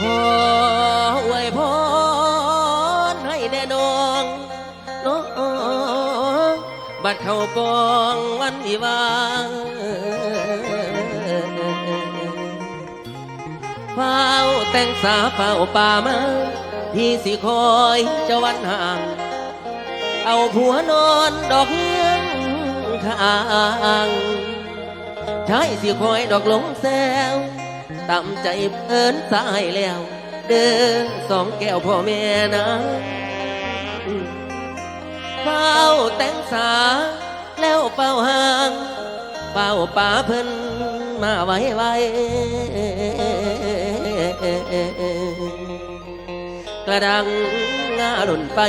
ขออวยพรให้แน่นองน้องบัดเข้าปองวันวิวาเฝ้าแต่งสาเฝ้าป่ามาพี่สิคอยเจ้าวันห่าง เอาผัวนอนดอกเฮืองข้างใช้สิคอยดอกหลงแซว ตามใจเอินสายแล้ว เด้อสองแก้วพ่อแม่นะเฝ้าแต่งสา แล้วเฝ้าห่างเฝ้าป่าเพิ่นมาไว้ไว้กระดังงาหล่นไป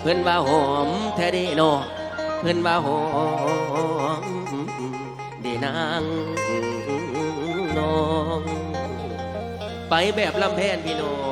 เพื่อนว่าหอมแท้ดีนอเพื่อนว่าหอมเดนาง น้อง ไปแบบลำแพนพี่น้อง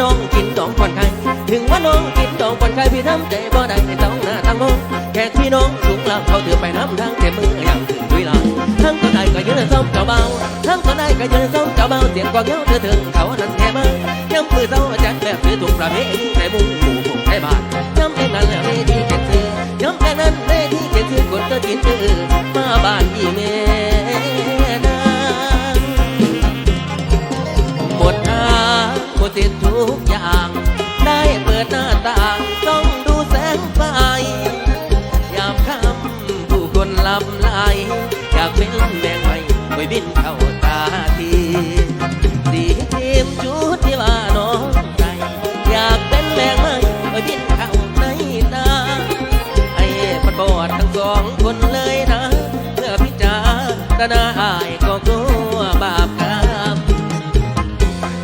น้องกินดองก่อนใครถึงว่าน้องกินดองก่อนใครพี่น้ำใจบ่ได้ต้องหน้าตั้งมองแขกพี่น้องสูงล่าเขาเถือไปน้ำทางเต็มมืออย่างถึงเวลาทั้งคนใดก็ยืนซ้อมเจ้าเบาทั้งคนใดก็ยืนซ้อมเจ้าเบาเสียงกวางเย้าเธอถึงเขานั้นแค่มาย้ำมือเศร้าจัดแบบถือถูกประเพณีในมุ้งหมู่ผมไทยบานย้ำเพลงนั้นแหละเวทีเก็บซื้อย้ำเพลงนั้นเวทีเก็บซื้อกดเธอกินตื้อมาบ้านยี่แม่น กอย่าง ได้เปิดหน้าต่างต้องดูแสงไฟยามค่ำผู้คนลำไหลอยากเป็นแมงไม้ไว้บินเข้าตาทีสีทีมชุดที่ว่าน้องใจอยากเป็นแมงไม้ไว้บินเข้าในตาให้มันบอดทั้งสองคนเลยนะเมื่อพิจารณาอายก็กลัวบาปกรรม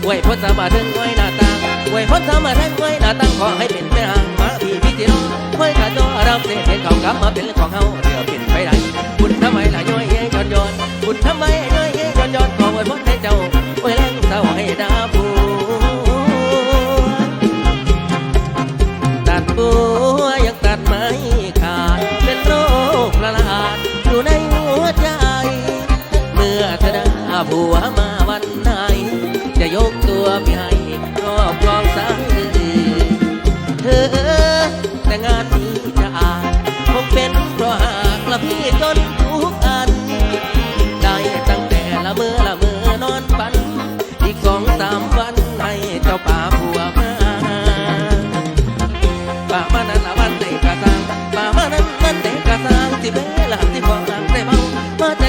ไว้พ้นสามาถึงไว้หน้าตา ไว้พ้นสามารถถึงไว้หน้าตางขอให้เป็นแม่หางมาพี่พี่ที่น้องไว้ขาตัวรับเศษเห็นเขากลับมาเป็นของเฮาเดี๋ยวเป็นไปได้บุญทำไมล่ะย้อยเย้ยย้อนย้อนบุญทำไมย้อยเย้ยย้อนย้อนขอไว้พ้นให้เจ้าไว้แรงเศร้าให้ดาบูตัดบัวยังตัดไม่ขาดเป็นโรคประหลาดอยู่ในหัวใจเมื่อเธอได้ผัวมาวันไหนจะยกตัวไป ก็ปลองสังเธอแต่งานนี้จะอ่านคงเป็นเพราะหากละพี่จนทุกอัน ได้ตั้งแต่ละเมื่อละเมื่อนอนฝัน อีกสองสามวันให้เจ้าป่าผัวมาป่ามานั้นละวันเด็กระซังป่ามานั้นมันเด็กระซังที่เบลังที่ฟองหลังได้เมามาแต่